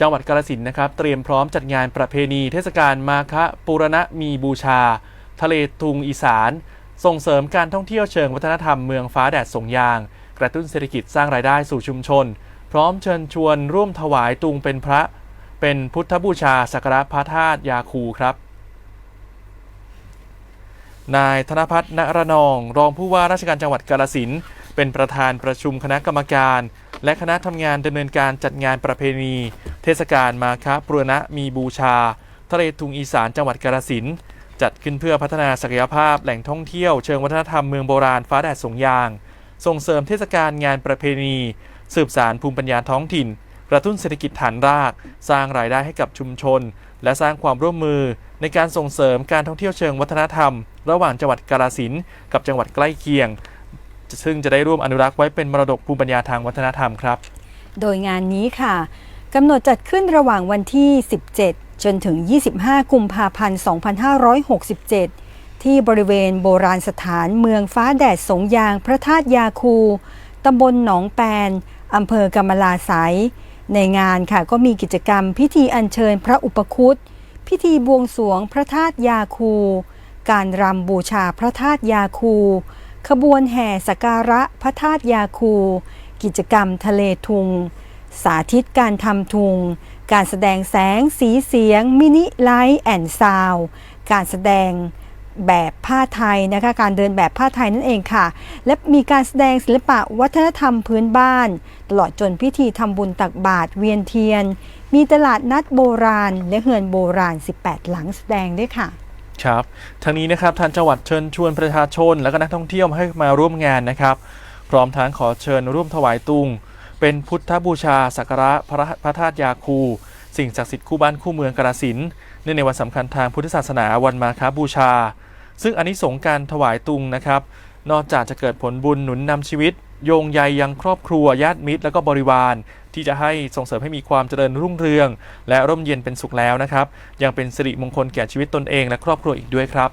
จังหวัดกาฬสินนะครับ เตรียมพร้อมจัดงานประเพณีเทศกาลมาคะปุรณะมีบูชา ทะเลทุงอีสาน ส่งเสริมการท่องเที่ยวเชิงวัฒนธรรมเมืองฟ้าแดดส่งยาง กระตุ้นเศรษฐกิจสร้างรายได้สู่ชุมชน พร้อมเชิญชวนร่วมถวายตุงเป็นพระ เป็นพุทธบูชาสักการะพระธาตุยาคูครับนายธนพัฒน์ณรนอง รองผู้ว่าราชการจังหวัดกาฬสินเป็นประธานประชุมคณะกรรมการ และคณะทำงานดำเนินการจัดงานประเพณี เทศกาลมาคะปรณะมีบูชา ทะเลทุงอีสานจังหวัดกาฬสินธุ์จัดขึ้นเพื่อพัฒนาศักยภาพแหล่งท่องเที่ยวเชิงวัฒนธรรมเมืองโบราณฟ้าแดดสงยาง ส่งเสริมเทศกาลงานประเพณี สืบสารภูมิปัญญาท้องถิ่น กระตุ้นเศรษฐกิจฐานราก สร้างรายได้ให้กับชุมชน และสร้างความร่วมมือ ในการส่งเสริมการท่องเที่ยวเชิงวัฒนธรรม ระหว่างจังหวัดกาฬสินธุ์กับจังหวัดใกล้เคียง ซึ่งจะได้ร่วมอนุรักษ์ไว้เป็นมรดกภูมิปัญญาทางวัฒนธรรมครับ โดยงานนี้ค่ะ กำหนดจัดขึ้นระหว่างวันที่ 17 จนถึง 25 กุมภาพันธ์ 2567 ที่บริเวณโบราณสถานเมืองฟ้าแดดสงยางพระธาตุยาคู ตำบลหนองแปน อำเภอกำมลาไสยในงานค่ะก็มีกิจกรรมพิธีอัญเชิญพระอุปคุต พิธีบวงสรวงพระธาตุยาคู การรำบูชาพระธาตุยาคู ขบวนแห่สกการะพระธาตุยาคู กิจกรรมทะเลทุง สาธิตการทำทุง การแสดงแสงสีเสียง มินิไลท์แอนด์ซาวการแสดงแบบผ้าไทยนะคะ การเดินแบบผ้าไทยนั่นเองค่ะ และมีการแสดงศิลปะวัฒนธรรมพื้นบ้าน ตลอดจนพิธีทำบุญตักบาตรเวียนเทียน มีตลาดนัดโบราณ และเฮือนโบราณ 18 หลังแสดงด้วยค่ะครับทั้งนี้นะครับทางจังหวัดเชิญชวนประชาชน และก็นักท่องเที่ยวให้มาร่วมงานนะครับ พร้อมทั้งขอเชิญร่วมถวายตุง เป็นพุทธบูชาสักการะพระพระธาตุยาคู สิ่งศักดิ์สิทธิ์คู่บ้านคู่เมืองกาสินเนื่องในวันสำคัญทางพุทธศาสนาวันมาฆบูชา ซึ่งอานิสงส์การถวายตุงนะครับ นอกจากจะเกิดผลบุญหนุนนำชีวิต โยงใยยังครอบครัวญาติมิตร และก็บริวาร ที่จะให้ส่งเสริมให้มีความเจริญรุ่งเรือง และร่มเย็นเป็นสุขแล้วนะครับ ยังเป็นสิริมงคลแก่ชีวิตตนเองและครอบครัวอีกด้วยครับ